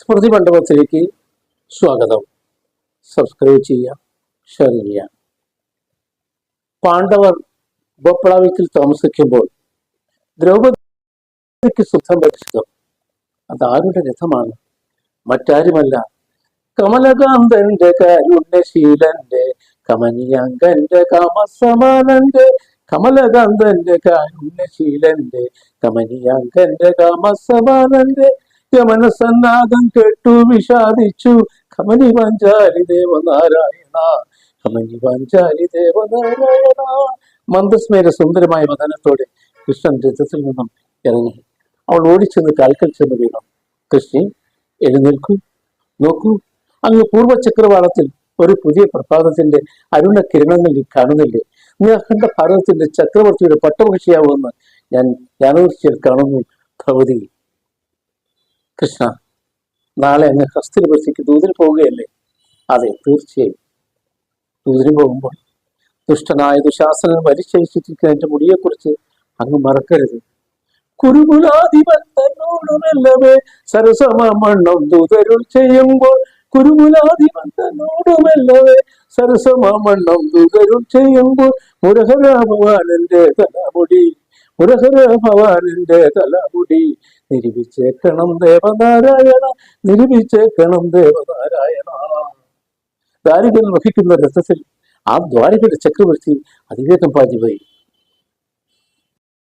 സ്മൃതി മണ്ഡപത്തിലേക്ക് സ്വാഗതം. സബ്സ്ക്രൈബ് ചെയ്യുക ഷെയർ ചെയ്യുക. പാണ്ഡവർ ബൊപ്ലാവിക്കിൽ താമസിക്കുമ്പോൾ ദ്രൗപദിക്ക് സുഖം ഭരിച്ചതും അതാരുടെ രഥമാണ്? മറ്റാരുമല്ല. കമലകാന്തന്റെ കാരുണ്യശീലന്റെ കമനിയാങ്കന്റെ കാമസമാനന്റെ കമലകാന്തന്റെ കാരുണ്യശീലന്റെ കമനിയാങ്കന്റെ കാമസമാനന്റെ യമനസന്നാദം കേട്ടു വിഷാദിച്ചു. കമനി പഞ്ചാരി ദേവനാരായണ. കമനി പഞ്ചാരി ദേവനാരായണ. മന്ദസ്മേര സുന്ദരമായ വദനത്തോടെ കൃഷ്ണൻ രഥത്തിൽ നിന്നും ഇറങ്ങി. അവൾ ഓടിച്ചെന്ന് കാൽക്കൽ ചെന്ന് വീണു. കൃഷ്ണൻ എഴുന്നേൽക്കൂ. നോക്കൂ അങ്ങ് പൂർവ ചക്രവാളത്തിൽ ഒരു പുതിയ പ്രഭാതത്തിന്റെ അരുണ കിരണങ്ങൾ കാണുന്നില്ലേ? നീ അഖണ്ഡ ഭാരതത്തിന്റെ ചക്രവർത്തിയുടെ പട്ടപക്ഷിയാവുമെന്ന് ഞാൻ ജ്ഞാനദൃഷ്ടിയിൽ കാണുന്നു ഭഗവതി. കൃഷ്ണ നാളെ അങ്ങ് ഹസ്തിനിപുരത്തേക്ക് ദൂതിന് പോവുകയല്ലേ? അതെ തീർച്ചയായും. ദൂതിന് പോകുമ്പോൾ ദുഷ്ടനായ ദുശാസനൻ വലിച്ചഴിച്ചിരിക്കുന്ന എന്റെ മുടിയെക്കുറിച്ച് അങ്ങ് മറക്കരുത്. കുരുകുലാധിപൻ തന്നോടുമെല്ലവേ സരസമണ്ണം ദൂതരുൾ ചെയ്യുമ്പോൾ കുരുകുലാധിപൻ തന്നോടുമെല്ലവേ സരസമണ്ണം ദൂതരുൾ ചെയ്യുമ്പോൾ മുരഹര ഭവാനന്റെ തലമുടി മുരഹര ഭവാനന്റെ തലമുടി നിരൂപിച്ചേക്കണം ദേവനാരായണ നിരൂപിച്ചേക്കണം ദേവനാരായണ. ദ്വാരികൻ വഹിക്കുന്ന രഥത്തിൽ ആ ദ്വാരികയുടെ ചക്രവർത്തി അതിവേഗം പാഞ്ഞുപോയി